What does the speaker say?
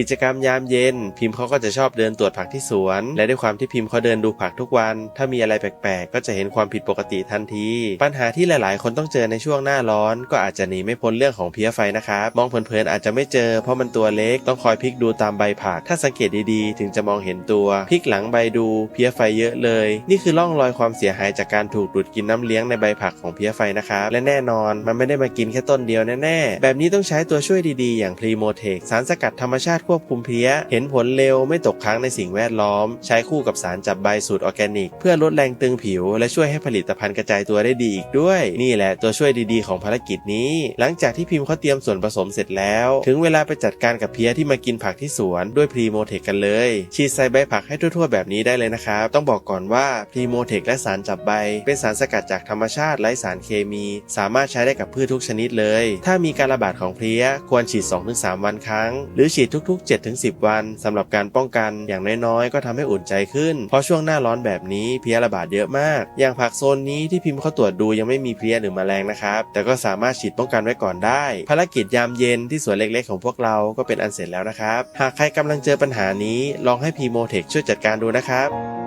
กิจกรรมยามเย็น พิมพ์เขาก็จะชอบเดินตรวจผักที่สวน และด้วยความที่พิมพ์เขาเดินดูผักทุกวัน ถ้ามีอะไรแปลกๆ ก็จะเห็นความผิดปกติทันที ปัญหาที่หลายๆ คนต้องเจอในช่วงหน้าร้อน ก็อาจจะหนีไม่พ้นเรื่องของเพี้ยไฟนะครับ มองเผินๆอาจจะไม่เจอ เพราะมันตัวเล็กต้องคอยพลิกดูตามใบผัก ถ้าสังเกตดีๆ ถึงจะมองเห็นตัวพลิกหลังใบดูเพี้ยไฟเยอะเลย นี่คือร่องรอยความเสียหายจากการถูกดูดกินน้ำเลี้ยงในใบผักของเพี้ยไฟนะครับและแน่นอนมันไม่ได้มากินแค่ต้นเดียวแน่ๆแบบนี้ต้องใช้ตัวช่วยดีๆ อย่างพรีโมเทคสารสกัดธรรมชาติควบคุมเพี้ย เห็นผลเร็วไม่ตกค้างในสิ่งแวดล้อม ใช้คู่กับสารจับใบสูตรออร์แกนิก เพื่อลดแรงตึงผิว และช่วยให้ผลิตภัณฑ์กระจายตัวได้ดีอีกด้วย นี่แหละตัวช่วยดีๆของภารกิจนี้ หลังจากที่พิมพ์เขาเตรียมส่วนผสมเสร็จแล้ว ถึงเวลาไปจัดการกับเพี้ยที่มากินผักที่สวนด้วยพรีโมเทคกันเลยฉีดใส่ใบผักให้ทั่วๆ แบบนี้ได้เลยนะครับ ต้องบอกก่อนว่าพรีโมเทคและสารจับใบ เป็นสารสกัดจากธรรมชาติไร้สารเคมี สามารถใช้ได้กับพืชทุกชนิดเลย ถ้ามีการระบาดของเพลี้ยควรฉีด 2-3 วันครั้ง หรือฉีดทุกก 7-10 วันสำหรับการป้องกันอย่างน้อยๆ ก็ทำให้อุ่นใจขึ้น เพราะช่วงหน้าร้อนแบบนี้เพี้ยระบาดเยอะมาก อย่างผักโซนนี้ที่พิมพ์เขาตรวจดูยังไม่มีเพี้ยหรือแมลงนะครับแต่ก็สามารถฉีดป้องกันไว้ก่อนได้ ภารกิจยามเย็นที่สวนเล็กๆ ของพวกเราก็เป็นอันเสร็จแล้วนะครับ หากใครกำลังเจอปัญหานี้ลองให้พีโมเทคช่วยจัดการดูนะครับ